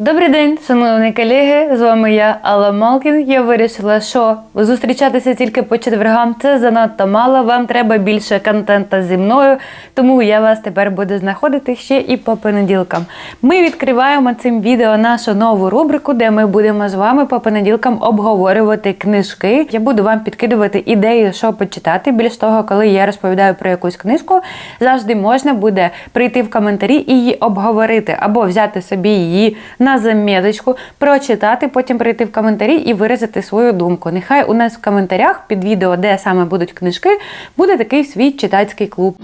Добрий день, шановні колеги. З вами я Алла Малкін. Я вирішила, що зустрічатися тільки по четвергам це занадто мало. Вам треба більше контента зі мною, тому я вас тепер буду знаходити ще і по понеділкам. Ми відкриваємо цим відео нашу нову рубрику, де ми будемо з вами по понеділкам обговорювати книжки. Я буду вам підкидувати ідеї, що почитати. Більш того, коли я розповідаю про якусь книжку, завжди можна буде прийти в коментарі і її обговорити або взяти собі її на заміточку, прочитати, потім прийти в коментарі і виразити свою думку. Нехай у нас в коментарях під відео, де саме будуть книжки, буде такий свій читацький клуб.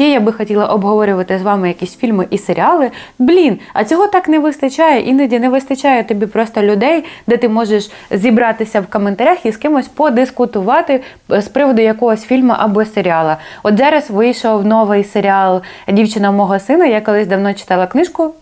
Ще я би хотіла обговорювати з вами якісь фільми і серіали. Блін, а цього так не вистачає. Іноді не вистачає тобі просто людей, де ти можеш зібратися в коментарях і з кимось подискутувати з приводу якогось фільму або серіала. От зараз вийшов новий серіал Дівчина мого сина. Я колись давно читала книжку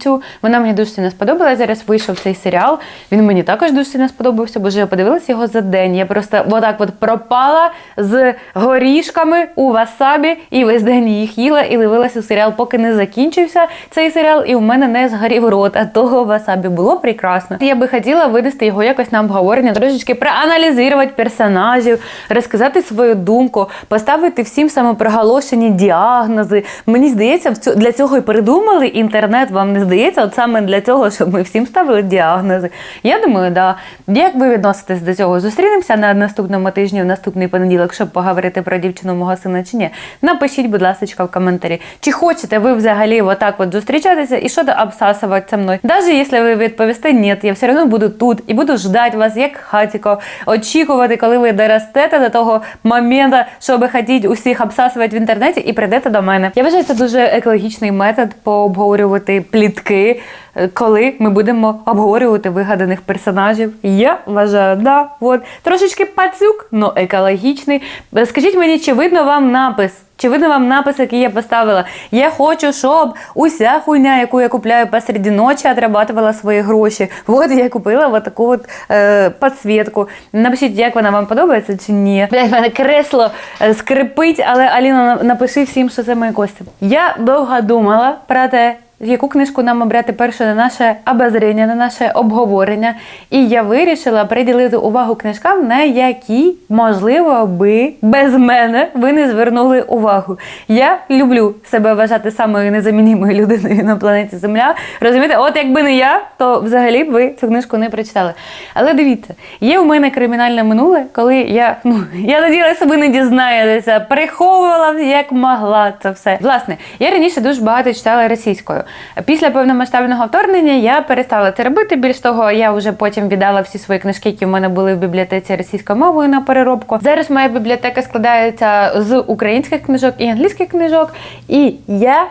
цю. Вона мені дуже сильно сподобалась. Зараз вийшов цей серіал. Він мені також дуже сильно сподобався, бо вже я подивилася його за день. Я просто отак от пропала з горішками у васабі і весь день їх їла і дивилася серіал, поки не закінчився цей серіал, і в мене не згорів рот. А того васабі було прекрасно. Я би хотіла винести його якось на обговорення, трошечки проаналізувати персонажів, розказати свою думку, поставити всім самопроголошені діагнози. Мені здається, для цього і придумали інтернет. Вам не здається, от саме для цього, щоб ми всім ставили діагнози. Я думаю, да. Як ви відноситесь до цього? Зустрінемося на наступному тижні, в наступний понеділок, щоб поговорити про дівчину мого сина чи ні? Напишіть, будь ласка, в коментарі. Чи хочете ви взагалі отак от зустрічатися і що то обсасувати мною? Навіть якщо ви відповісте ні, я все одно буду тут і буду ждати вас як хатіко, очікувати, коли ви доростете до того моменту, щоб хотіти усіх обсасувати в інтернеті і прийдете до мене. Я вважаю, це дуже екологічний метод пообговорювати плітки, е, коли ми будемо обговорювати вигаданих персонажів. Я вважаю, да, от трошечки пацюк, но екологічний. Скажіть мені, чи видно вам напис? Чи видно вам напис, який я поставила? Я хочу, щоб уся хуйня, яку я купляю посеред ночі, отрабатувала свої гроші. От я купила от таку от е, підсвітку. Напишіть, як вона вам подобається чи ні. Мене кресло е, скрипить, але Аліна, напиши всім, що це мої кості. Я довго думала про те, яку книжку нам обрати перше на наше обозріння, на наше обговорення. І я вирішила приділити увагу книжкам, на які, можливо, би без мене ви не звернули увагу. Я люблю себе вважати самою незамінімою людиною на планеті Земля. Розумієте, от якби не я, то взагалі б ви цю книжку не прочитали. Але дивіться, є у мене кримінальне минуле, коли я ну я надіялася, ви не дізнаєтеся, приховувала як могла це все. Власне, я раніше дуже багато читала російською. Після повномасштабного вторгнення я перестала це робити. Більш того, я вже потім віддала всі свої книжки, які в мене були в бібліотеці російською мовою на переробку. Зараз моя бібліотека складається з українських книжок і англійських книжок, і я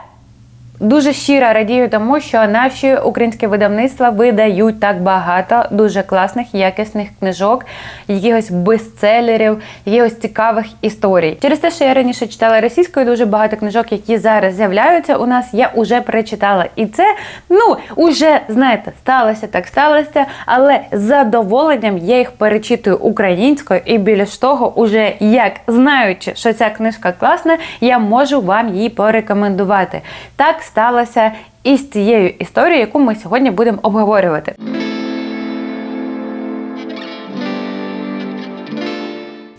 Дуже щиро радію тому, що наші українські видавництва видають так багато дуже класних, якісних книжок, якихось бестселерів, якихось цікавих історій. Через те, що я раніше читала російською, дуже багато книжок, які зараз з'являються у нас, я вже прочитала. І це, ну, уже, знаєте, сталося так сталося, але з задоволенням я їх перечитую українською, і більш того, уже як знаючи, що ця книжка класна, я можу вам її порекомендувати. Так сталося і з цією історією, яку ми сьогодні будемо обговорювати.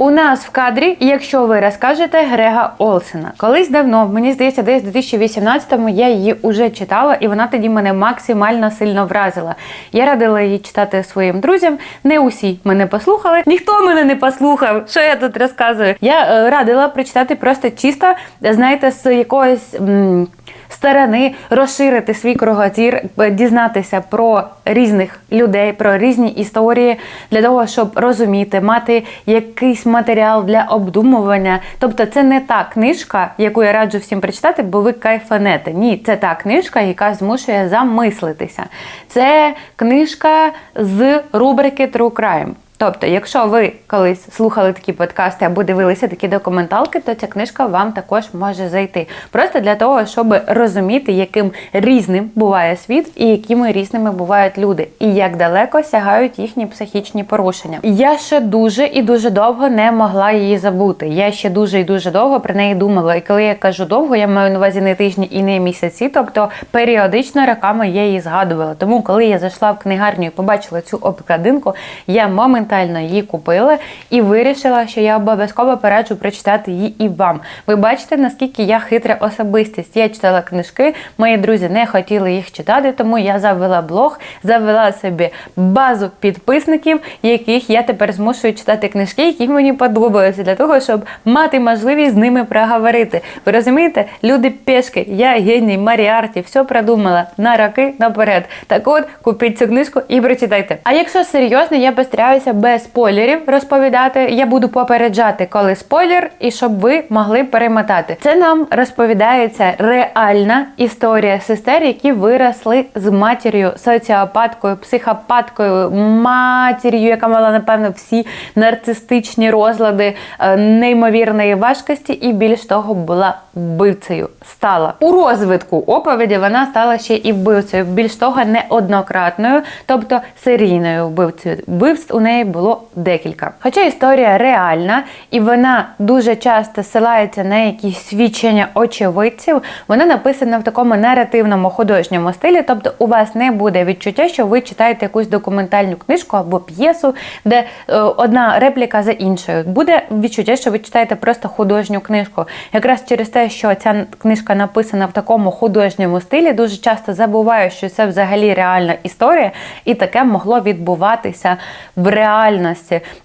У нас в кадрі, якщо ви розкажете, Грега Олсена. Колись давно, мені здається, десь в 2018-му я її вже читала, і вона тоді мене максимально сильно вразила. Я радила її читати своїм друзям. Не усі мене послухали. Ніхто мене не послухав. Що я тут розказую? Я е, радила прочитати просто чисто, знаєте, з якогось. м, сторони розширити свій кругозір, е, дізнатися про різних людей, про різні історії для того, щоб розуміти, мати якийсь матеріал для обдумування. Тобто, це не та книжка, яку я раджу всім прочитати, бо ви кайфанете. Ні, це та книжка, яка змушує замислитися. Це книжка з рубрики True Crime. Тобто, якщо ви колись слухали такі подкасти або дивилися такі документалки, то ця книжка вам також може зайти. Просто для того, щоб розуміти, яким різним буває світ і якими різними бувають люди, і як далеко сягають їхні психічні порушення. Я ще дуже і дуже довго не могла її забути. Я ще дуже і дуже довго про неї думала. І коли я кажу довго, я маю на увазі не тижні і не місяці, тобто періодично роками я її згадувала. Тому, коли я зайшла в книгарню і побачила цю обкладинку, я моментально її купила і вирішила, що я обов'язково пораджу прочитати її і вам. Ви бачите, наскільки я хитра особистість. Я читала книжки, мої друзі не хотіли їх читати, тому я завела блог, завела собі базу підписників, яких я тепер змушую читати книжки, які мені подобаються, для того, щоб мати можливість з ними проговорити. Ви розумієте, люди пешки, я геній, Маріарті, все продумала на роки наперед. Так от, купіть цю книжку і прочитайте. А якщо серйозно, я постараюся без спойлерів розповідати. Я буду попереджати, коли спойлер, і щоб ви могли перемотати. Це нам розповідається реальна історія сестер, які виросли з матір'ю, соціопаткою, психопаткою, матір'ю, яка мала, напевно, всі нарцистичні розлади е, неймовірної важкості, і більш того, була вбивцею. Стала у розвитку оповіді. Вона стала ще і вбивцею. Більш того, неоднократною, тобто серійною вбивцею. Вбивств у неї було декілька. Хоча історія реальна і вона дуже часто ссилається на якісь свідчення очевидців, вона написана в такому наративному художньому стилі, тобто у вас не буде відчуття, що ви читаєте якусь документальну книжку або п'єсу, де е, одна репліка за іншою. Буде відчуття, що ви читаєте просто художню книжку. Якраз через те, що ця книжка написана в такому художньому стилі, дуже часто забуваю, що це взагалі реальна історія, і таке могло відбуватися в реальності,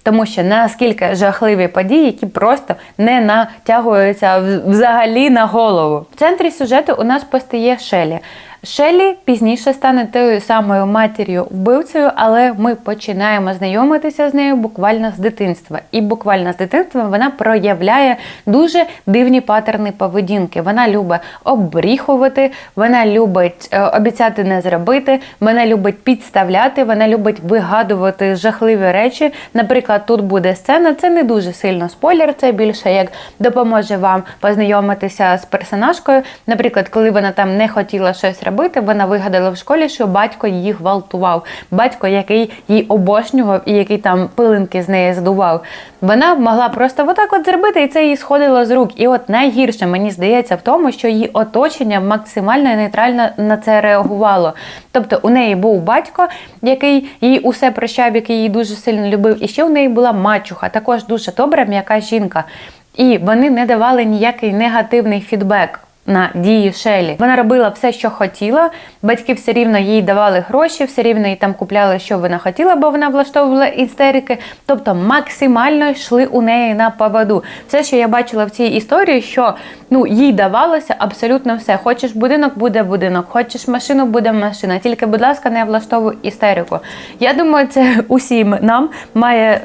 тому що наскільки жахливі події, які просто не натягуються взагалі на голову. В центрі сюжету у нас постає Шелі. Шелі пізніше стане тою самою матір'ю вбивцею, але ми починаємо знайомитися з нею буквально з дитинства. І буквально з дитинства вона проявляє дуже дивні патерни поведінки. Вона любить обріхувати, вона любить е, обіцяти не зробити, вона любить підставляти, вона любить вигадувати жахливі речі. Наприклад, тут буде сцена. Це не дуже сильно спойлер, це більше як допоможе вам познайомитися з персонажкою. Наприклад, коли вона там не хотіла щось робити робити. Вона вигадала в школі, що батько її гвалтував, батько, який її обожнював і який там пилинки з неї здував. Вона могла просто отак от зробити, і це їй сходило з рук. І от найгірше мені здається в тому, що її оточення максимально нейтрально на це реагувало. Тобто у неї був батько, який їй усе прощав, який її дуже сильно любив. І ще у неї була мачуха, також дуже добра, м'яка жінка. І вони не давали ніякий негативний фідбек на дії Шелі. Вона робила все, що хотіла. Батьки все рівно їй давали гроші, все рівно їй там купляли, що вона хотіла, бо вона влаштовувала істерики. Тобто максимально йшли у неї на поводу. Все, що я бачила в цій історії, що ну їй давалося абсолютно все. Хочеш будинок, буде будинок, хочеш машину, буде машина. Тільки, будь ласка, не влаштовуй істерику. Я думаю, це усім нам має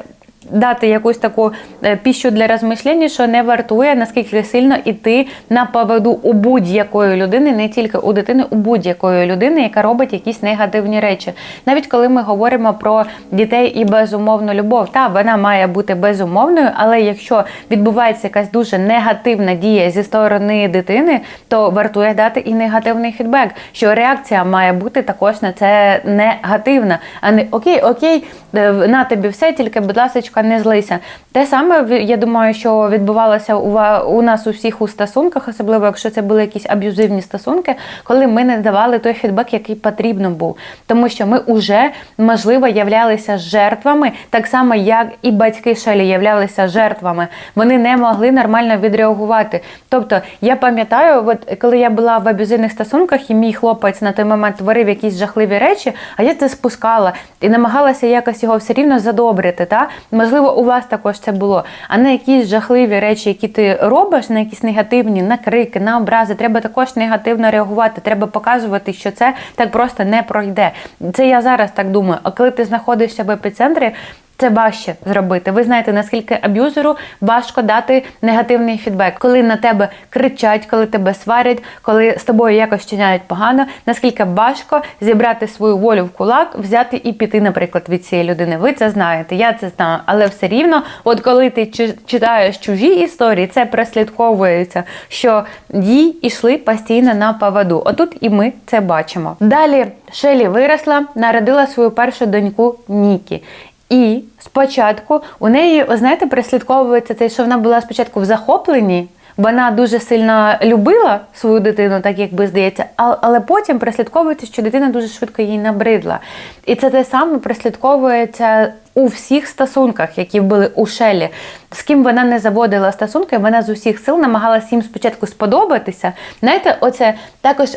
дати якусь таку е, піщу для розмишлення, що не вартує наскільки сильно іти на поводу у будь-якої людини, не тільки у дитини, у будь-якої людини, яка робить якісь негативні речі. Навіть коли ми говоримо про дітей і безумовну любов, та вона має бути безумовною, але якщо відбувається якась дуже негативна дія зі сторони дитини, то вартує дати і негативний фідбек, що реакція має бути також на це негативна, а не окей, окей, на тобі все, тільки, будь ласка, не злися. Те саме я думаю, що відбувалося у нас у всіх у стосунках, особливо якщо це були якісь аб'юзивні стосунки, коли ми не давали той фідбек, який потрібно був. Тому що ми вже, можливо, являлися жертвами, так само, як і батьки Шелі являлися жертвами. Вони не могли нормально відреагувати. Тобто, я пам'ятаю, от коли я була в аб'юзивних стосунках, і мій хлопець на той момент творив якісь жахливі речі, а я це спускала і намагалася якось його все рівно задобрити. Та? Можливо, у вас також це було. А на якісь жахливі речі, які ти робиш, на якісь негативні, на крики, на образи, треба також негативно реагувати. Треба показувати, що це так просто не пройде. Це я зараз так думаю. А коли ти знаходишся в епіцентрі, це важче зробити. Ви знаєте, наскільки аб'юзеру важко дати негативний фідбек, коли на тебе кричать, коли тебе сварять, коли з тобою якось чиняють погано. Наскільки важко зібрати свою волю в кулак, взяти і піти, наприклад, від цієї людини. Ви це знаєте, я це знаю, але все рівно, от коли ти чи- читаєш чужі історії, це прослідковується, що їй ішли постійно на поводу. Отут і ми це бачимо. Далі Шелі виросла, народила свою першу доньку Нікі. І спочатку у неї, знаєте, прислідковується те, що вона була спочатку в захопленні. Вона дуже сильно любила свою дитину, так якби здається, але потім прислідковується, що дитина дуже швидко їй набридла. І це те саме прислідковується у всіх стосунках, які були у Шелі. З ким вона не заводила стосунки, вона з усіх сил намагалася їм спочатку сподобатися. Знаєте, оце також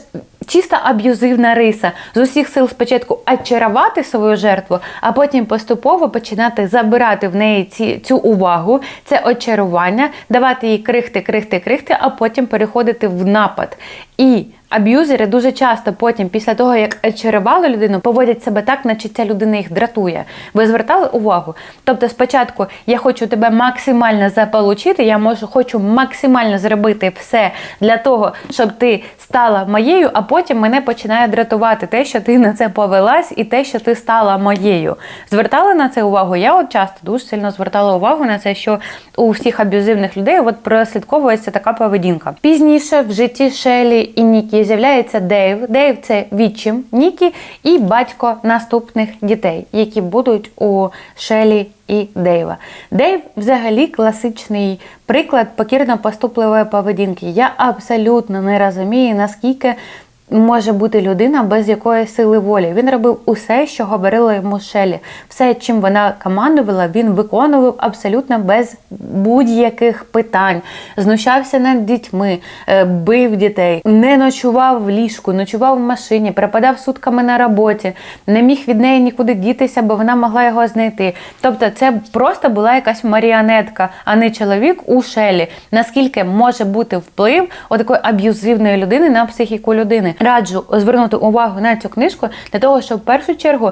чиста аб'юзивна риса. З усіх сил спочатку очарувати свою жертву, а потім поступово починати забирати в неї ці, цю увагу, це очарування, давати їй крихти, крихти, крихти, а потім переходити в напад. І аб'юзери дуже часто потім, після того, як очарували людину, поводять себе так, наче ця людина їх дратує. Ви звертали увагу? Тобто, спочатку я хочу тебе максимально заполучити, я можу хочу максимально зробити все для того, щоб ти стала моєю, а потім мене починає дратувати те, що ти на це повелась, і те, що ти стала моєю. Звертали на це увагу? Я от часто дуже сильно звертала увагу на це, що у всіх аб'юзивних людей от прослідковується така поведінка. Пізніше в житті Шелі і Нікі з'являється Дейв. Дейв це відчим Нікі і батько наступних дітей, які будуть у Шелі і Дейва. Дейв взагалі класичний приклад покірно-поступливої поведінки. Я абсолютно не розумію, наскільки може бути людина без якоїсь сили волі. Він робив усе, що говорила йому Шелі. Все, чим вона командувала, він виконував абсолютно без будь-яких питань. Знущався над дітьми, е, бив дітей, не ночував в ліжку, ночував в машині, пропадав сутками на роботі, не міг від неї нікуди дітися, бо вона могла його знайти. Тобто, це просто була якась маріонетка, а не чоловік у Шелі. Наскільки може бути вплив у такої аб'юзивної людини на психіку людини? Раджу звернути увагу на цю книжку для того, щоб в першу чергу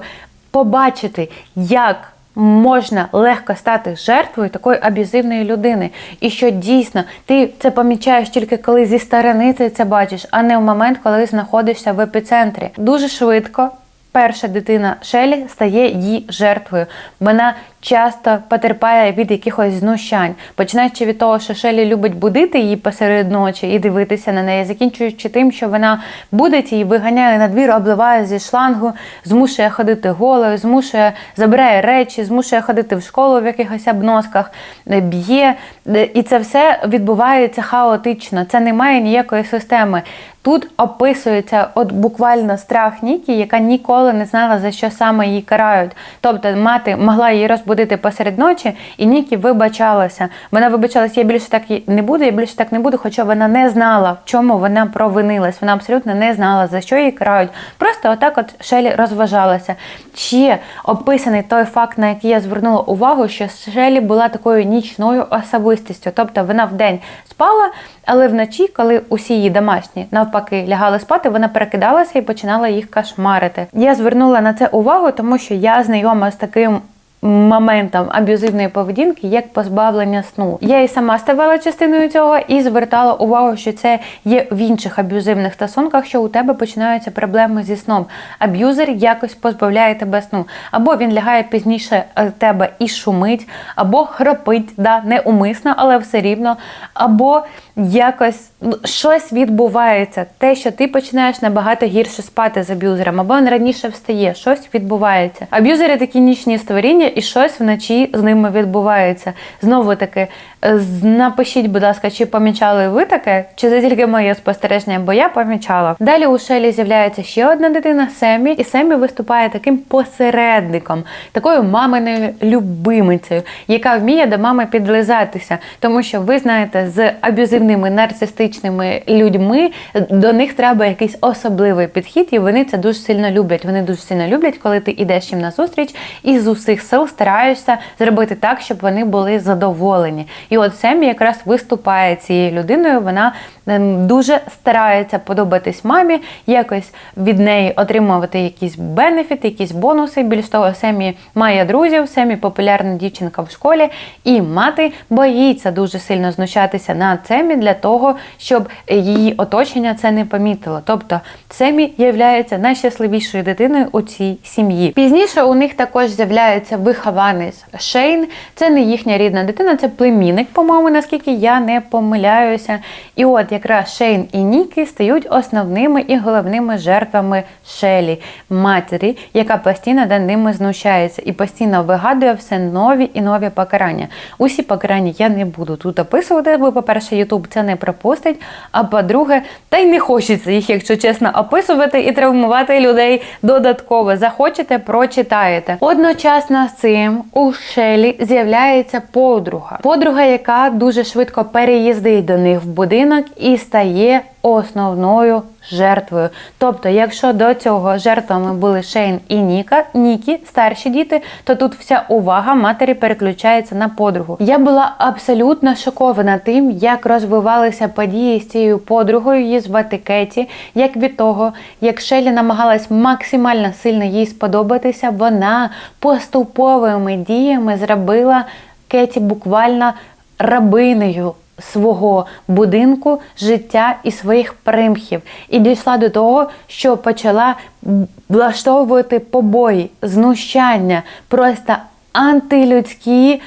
побачити, як можна легко стати жертвою такої аб'юзивної людини. І що дійсно ти це помічаєш тільки коли зі сторони ти це бачиш, а не в момент, коли знаходишся в епіцентрі. Дуже швидко. Перша дитина Шелі стає її жертвою. Вона часто потерпає від якихось знущань, починаючи від того, що Шелі любить будити її посеред ночі і дивитися на неї, закінчуючи тим, що вона будить її, виганяє на двір, обливає зі шлангу, змушує ходити голою, змушує, забирає речі, змушує ходити в школу в якихось обносках, е, б'є. Е, І це все відбувається хаотично. Це не має ніякої системи. Тут описується от буквально страх Нікі, яка ніколи не знала, за що саме її карають. Тобто мати могла її розбудити посеред ночі, і Нікі вибачалася. Вона вибачалася, я більше так не буду, я більше так не буду, хоча вона не знала, в чому вона провинилась. Вона абсолютно не знала, за що її карають. Просто отак от Шелі розважалася. Ще описаний той факт, на який я звернула увагу, що Шелі була такою нічною особистістю. Тобто вона вдень спала, але вночі, коли усі її домашні навпаки лягали спати, вона перекидалася і починала їх кошмарити. Я звернула на це увагу, тому що я знайома з таким. Моментом аб'юзивної поведінки як позбавлення сну. Я і сама ставала частиною цього і звертала увагу, що це є в інших аб'юзивних стосунках, що у тебе починаються проблеми зі сном. Аб'юзер якось позбавляє тебе сну. Або він лягає пізніше е, тебе і шумить, або хропить, да, неумисно, але все рівно, або якось ну, щось відбувається. Те, що ти починаєш набагато гірше спати з аб'юзером, або він раніше встає, щось відбувається. Аб'юзери такі нічні створіння, і щось вночі з ними відбувається. Знову таки, е, напишіть, будь ласка, чи помічали ви таке, чи це тільки моє спостереження, бо я помічала. Далі у Шелі з'являється ще одна дитина Семі, і Семі виступає таким посередником, такою маминою любимицею, яка вміє до мами підлизатися. Тому що ви знаєте, з аб'юзивними нарцистичними людьми до них треба якийсь особливий підхід, і вони це дуже сильно люблять. Вони дуже сильно люблять, коли ти йдеш їм на зустріч і з усіх сил стараєшся зробити так, щоб вони були задоволені. І от Семі якраз виступає цією людиною. Вона дуже старається подобатись мамі, якось від неї отримувати якісь бенефіти, якісь бонуси. Більш того, Семі має друзів, Семі популярна дівчинка в школі, і мати боїться дуже сильно знущатися над Семі для того, щоб її оточення це не помітило. Тобто Семі є найщасливішою дитиною у цій сім'ї. Пізніше у них також з'являється вихованець Шейн. Це не їхня рідна дитина, це племінник, по-моєму, наскільки я не помиляюся. І от якраз Шейн і Нікі стають основними і головними жертвами Шелі, матері, яка постійно над ними знущається і постійно вигадує все нові і нові покарання. Усі покарання я не буду тут описувати, бо, по-перше, Ютуб це не пропустить. А по-друге, та й не хочеться їх, якщо чесно, описувати і травмувати людей додатково. Захочете, прочитаєте. Одночасно з цим у Шелі з'являється подруга. Подруга, яка дуже швидко переїздить до них в будинок і стає основною жертвою. Тобто, якщо до цього жертвами були Шейн і Ніка, Нікі, старші діти, то тут вся увага матері переключається на подругу. Я була абсолютно шокована тим, як розвивалися події з цією подругою, її звати Кеті. Як від того, як Шелі намагалась максимально сильно їй сподобатися, вона поступовими діями зробила Кеті буквально рабинею свого будинку, життя і своїх примхів. І дійшла до того, що почала влаштовувати побої, знущання, просто антилюдські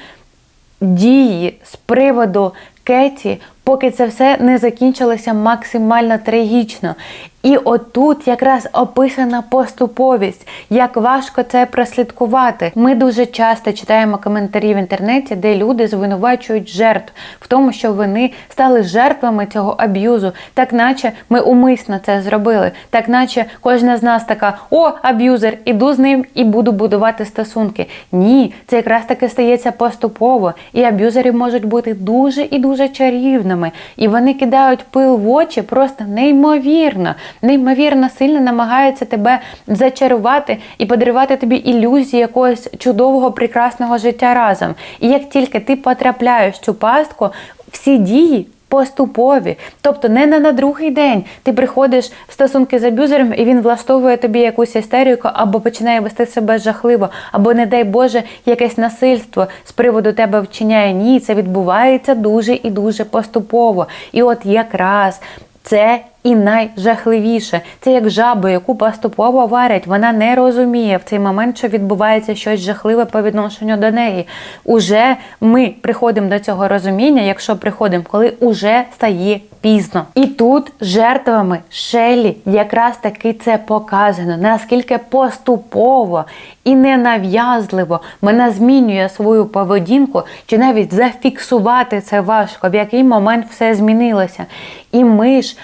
дії з приводу Кеті, поки це все не закінчилося максимально трагічно. І отут якраз описана поступовість, як важко це прослідкувати. Ми дуже часто читаємо коментарі в інтернеті, де люди звинувачують жертв в тому, що вони стали жертвами цього аб'юзу, так наче ми умисно це зробили, так наче кожна з нас така: о, аб'юзер, іду з ним і буду будувати стосунки. Ні, це якраз таки стається поступово, і аб'юзери можуть бути дуже і дуже чарівними, і вони кидають пил в очі просто неймовірно неймовірно сильно намагаються тебе зачарувати і подарувати тобі ілюзії якогось чудового, прекрасного життя разом. І як тільки ти потрапляєш в цю пастку, всі дії. Поступові, тобто не на, на другий день ти приходиш в стосунки з аб'юзером, і він влаштовує тобі якусь істеріку, або починає вести себе жахливо, або, не дай Боже, якесь насильство з приводу тебе вчиняє. Ні, це відбувається дуже і дуже поступово. І от якраз це і найжахливіше це як жабу, яку поступово варять. Вона не розуміє в цей момент, що відбувається щось жахливе по відношенню до неї. Уже ми приходимо до цього розуміння, якщо приходимо, коли уже стає пізно. І тут жертвами Шелі якраз таки це показано, наскільки поступово і ненав'язливо вона змінює свою поведінку, чи навіть зафіксувати це важко, в який момент все змінилося. І ми ж,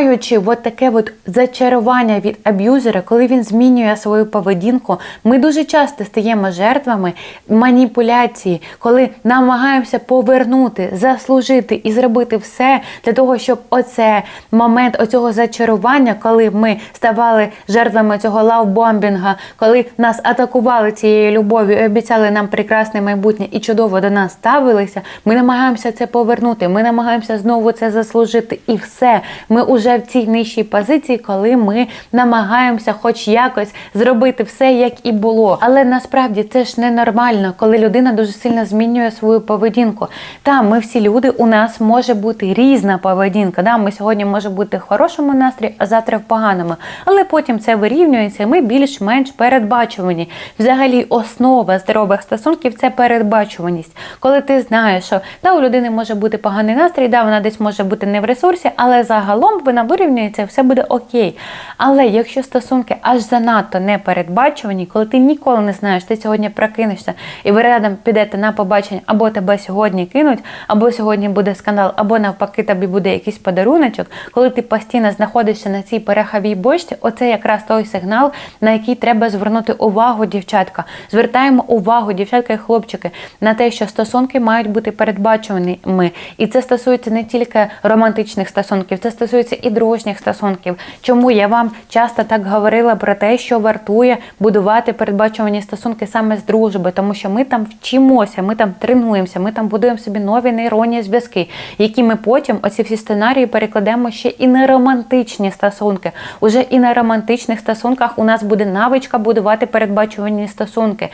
маючи от таке от зачарування від аб'юзера, коли він змінює свою поведінку, ми дуже часто стаємо жертвами маніпуляції, коли намагаємося повернути, заслужити і зробити все для того, щоб оце момент оцього зачарування, коли ми ставали жертвами цього лавбомбінга, коли нас атакували цією любов'ю і обіцяли нам прекрасне майбутнє і чудово до нас ставилися, ми намагаємося це повернути. Ми намагаємося знову це заслужити. І все. Ми вже в цій нижчій позиції, коли ми намагаємося, хоч якось, зробити все, як і було. Але насправді це ж ненормально, коли людина дуже сильно змінює свою поведінку. Та ми всі люди, у нас може бути різна поведінка. Да? Ми сьогодні може бути в хорошому настрої, а завтра в поганому. Але потім це вирівнюється, і ми більш-менш передбачувані. Взагалі, основа здорових стосунків це передбачуваність. Коли ти знаєш, що да, у людини може бути поганий настрій, да, вона десь може бути не в ресурсі, але загалом вона вирівнюється, все буде окей. Але якщо стосунки аж занадто не передбачувані, коли ти ніколи не знаєш, ти сьогодні прокинешся і ви рядом підете на побачення, або тебе сьогодні кинуть, або сьогодні буде скандал, або навпаки, тобі буде якийсь подаруночок, коли ти постійно знаходишся на цій переховій бочці, оце якраз той сигнал, на який треба звернути увагу, дівчатка. Звертаємо увагу, дівчатка і хлопчики, на те, що стосунки мають бути передбачуваними. І це стосується не тільки романтичних стосунків, це стосується і дружніх стосунків. Чому я вам часто так говорила? про те, що вартує будувати передбачувані стосунки саме з дружби, тому що ми там вчимося, ми там тренуємося, ми там будуємо собі нові нейронні зв'язки, які ми потім оці всі сценарії перекладемо ще і на романтичні стосунки. Уже і на романтичних стосунках у нас буде навичка будувати передбачувані стосунки.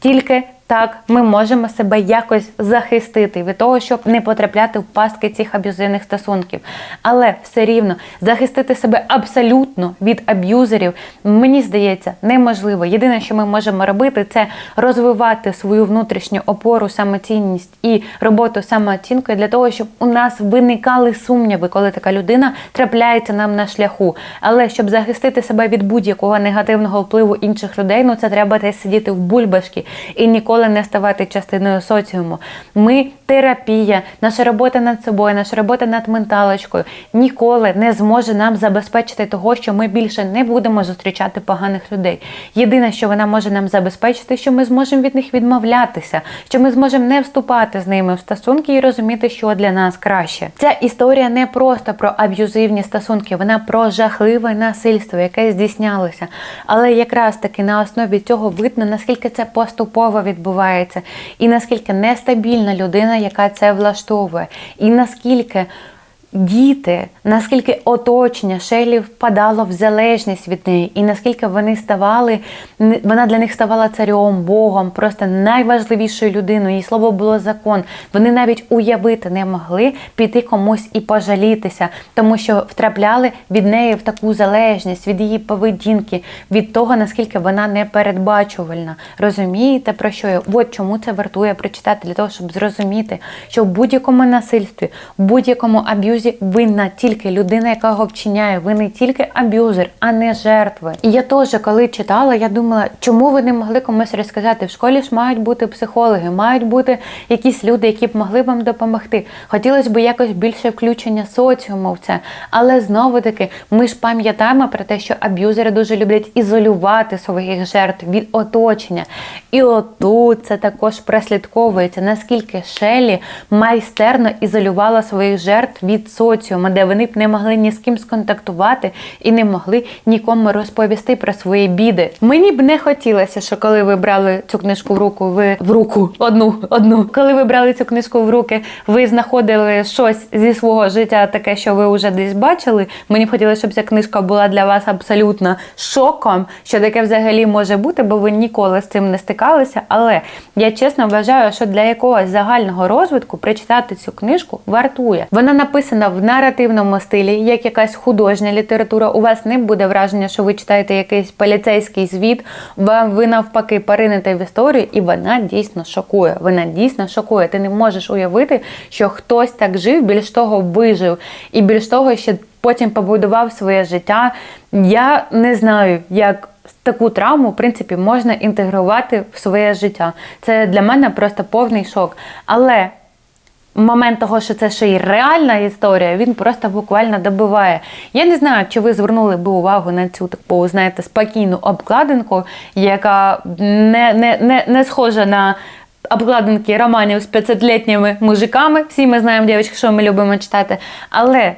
Тільки так ми можемо себе якось захистити від того, щоб не потрапляти в пастки цих аб'юзивних стосунків. Але все рівно захистити себе абсолютно від аб'юзерів, мені здається, неможливо. Єдине, що ми можемо робити, це розвивати свою внутрішню опору, самоцінність і роботу самооцінкою для того, щоб у нас виникали сумніви, коли така людина трапляється нам на шляху. Але щоб захистити себе від будь-якого негативного впливу інших людей, ну це треба десь сидіти в бульбашки і ніколи не ставати частиною соціуму. Ми терапія, наша робота над собою, наша робота над менталочкою ніколи не зможе нам забезпечити того, що ми більше не будемо зустрічати поганих людей. Єдине, що вона може нам забезпечити, що ми зможемо від них відмовлятися, що ми зможемо не вступати з ними в стосунки і розуміти, що для нас краще. Ця історія не просто про аб'юзивні стосунки, вона про жахливе насильство, яке здійснялося. Але якраз таки на основі цього видно, наскільки це поступово відбувається, і наскільки нестабільна людина, яка це влаштовує, і наскільки. Діти, наскільки оточення Шелі впадало в залежність від неї, і наскільки вони ставали, вона для них ставала царем, Богом, просто найважливішою людиною. Її слово було закон. Вони навіть уявити не могли піти комусь і пожалітися, тому що втрапляли від неї в таку залежність, від її поведінки, від того, наскільки вона непередбачувальна. Розумієте, про що я? От чому це вартує прочитати, для того, щоб зрозуміти, що в будь-якому насильстві, в будь-якому аб'юзі аб'юзі винна тільки людина, яка його вчиняє. Ви не тільки аб'юзер, а не жертви. І я теж, коли читала, я думала, чому ви не могли комусь розказати? В школі ж мають бути психологи, мають бути якісь люди, які б могли вам допомогти. Хотілося б якось більше включення соціуму в це. Але знову таки, ми ж пам'ятаємо про те, що аб'юзери дуже люблять ізолювати своїх жертв від оточення. І отут це також прослідковується, наскільки Шелі майстерно ізолювала своїх жертв від соціуму, де вони б не могли ні з ким сконтактувати і не могли нікому розповісти про свої біди. Мені б не хотілося, що коли ви брали цю книжку в руку, ви в руку одну, одну. Коли ви брали цю книжку в руки, ви знаходили щось зі свого життя, таке, що ви вже десь бачили. Мені б хотілося, щоб ця книжка була для вас абсолютно шоком, що таке взагалі може бути, бо ви ніколи з цим не стикалися. Але я чесно вважаю, що для якогось загального розвитку прочитати цю книжку вартує. Вона написана написана в наративному стилі, як якась художня література. У вас не буде враження, що ви читаєте якийсь поліцейський звіт. Вам ви навпаки поринете в історію, і вона дійсно шокує. Вона дійсно шокує. Ти не можеш уявити, що хтось так жив, більш того, вижив, і більш того, ще потім побудував своє життя. Я не знаю, як. Таку травму, в принципі, можна інтегрувати в своє життя. Це для мене просто повний шок. Але момент того, що це ще й реальна історія, він просто буквально добиває. Я не знаю, чи ви звернули би увагу на цю таку, знаєте, спокійну обкладинку, яка не, не, не, не схожа на. Обкладинки романів з 500-літніми мужиками. Всі ми знаємо, дівчатки, що ми любимо читати. Але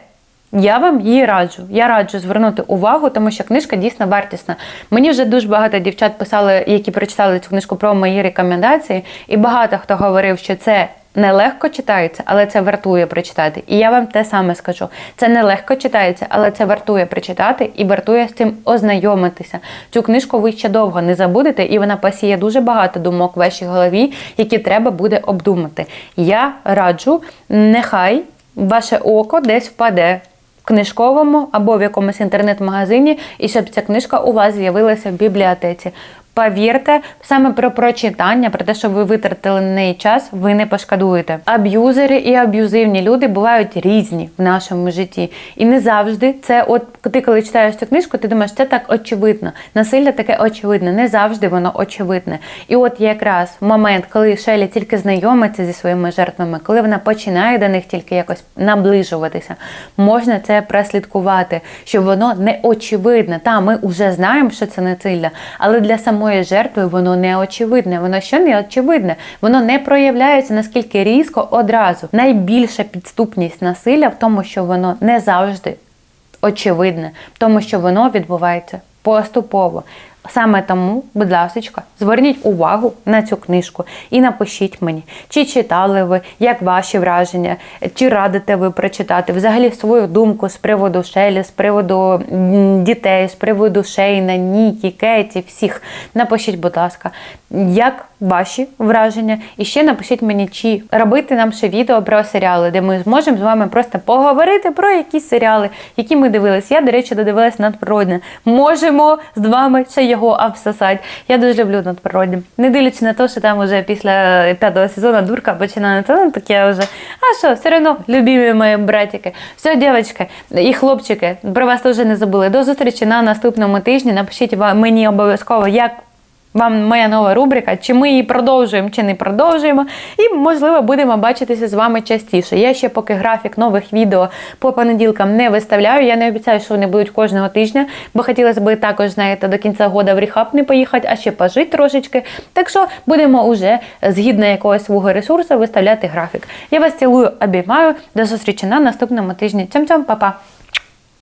я вам її раджу. Я раджу звернути увагу, тому що книжка дійсно вартісна. Мені вже дуже багато дівчат писали, які прочитали цю книжку про мої рекомендації, і багато хто говорив, що це нелегко читається, але це вартує прочитати. І я вам те саме скажу: це нелегко читається, але це вартує прочитати і вартує з цим ознайомитися. Цю книжку ви ще довго не забудете, і вона посіє дуже багато думок в вашій голові, які треба буде обдумати. Я раджу, нехай ваше око десь впаде. В книжковому або в якомусь інтернет-магазині, і щоб ця книжка у вас з'явилася в бібліотеці. Повірте, саме про прочитання, про те, що ви витратили на неї час, ви не пошкодуєте. Аб'юзери і аб'юзивні люди бувають різні в нашому житті. І не завжди це, от ти коли читаєш цю книжку, ти думаєш, це так очевидно. Насилля таке очевидне, не завжди воно очевидне. І от якраз момент, коли Шелі тільки знайомиться зі своїми жертвами, коли вона починає до них тільки якось наближуватися, можна це прослідкувати, що воно не очевидне. Та ми вже знаємо, що це насилля, але для самого самої жертви воно не очевидне. Воно що не очевидне, воно не проявляється наскільки різко одразу. Найбільша підступність насилля в тому, що воно не завжди очевидне, в тому, що воно відбувається поступово. Саме тому, будь ласка, зверніть увагу на цю книжку і напишіть мені, чи читали ви, як ваші враження, чи радите ви прочитати взагалі свою думку з приводу Шелі, з приводу дітей, з приводу Шейна, Нікі, Кеті, всіх. Напишіть, будь ласка, як ваші враження. І ще напишіть мені, чи робити нам ще відео про серіали, де ми зможемо з вами просто поговорити про якісь серіали, які ми дивились. Я, до речі, додивилась надприродне. Можемо з вами ще його обсосати. Я дуже люблю надприродне. Не дивлячись на те, що там уже після п'ятого сезону дурка починає це, так я вже. А що, все одно, любимі мої братики. Все, дівчатки і хлопчики, про вас теж не забули. До зустрічі на наступному тижні. Напишіть мені обов'язково, як вам моя нова рубрика, чи ми її продовжуємо, чи не продовжуємо. І, можливо, будемо бачитися з вами частіше. Я ще поки графік нових відео по понеділкам не виставляю. Я не обіцяю, що вони будуть кожного тижня, бо хотілося б також, знаєте, до кінця года в рехаб не поїхати, а ще пожити трошечки. Так що будемо уже згідно якогось свого ресурсу виставляти графік. Я вас цілую, обіймаю. До зустрічі на наступному тижні. Цьом-цьом, па-па!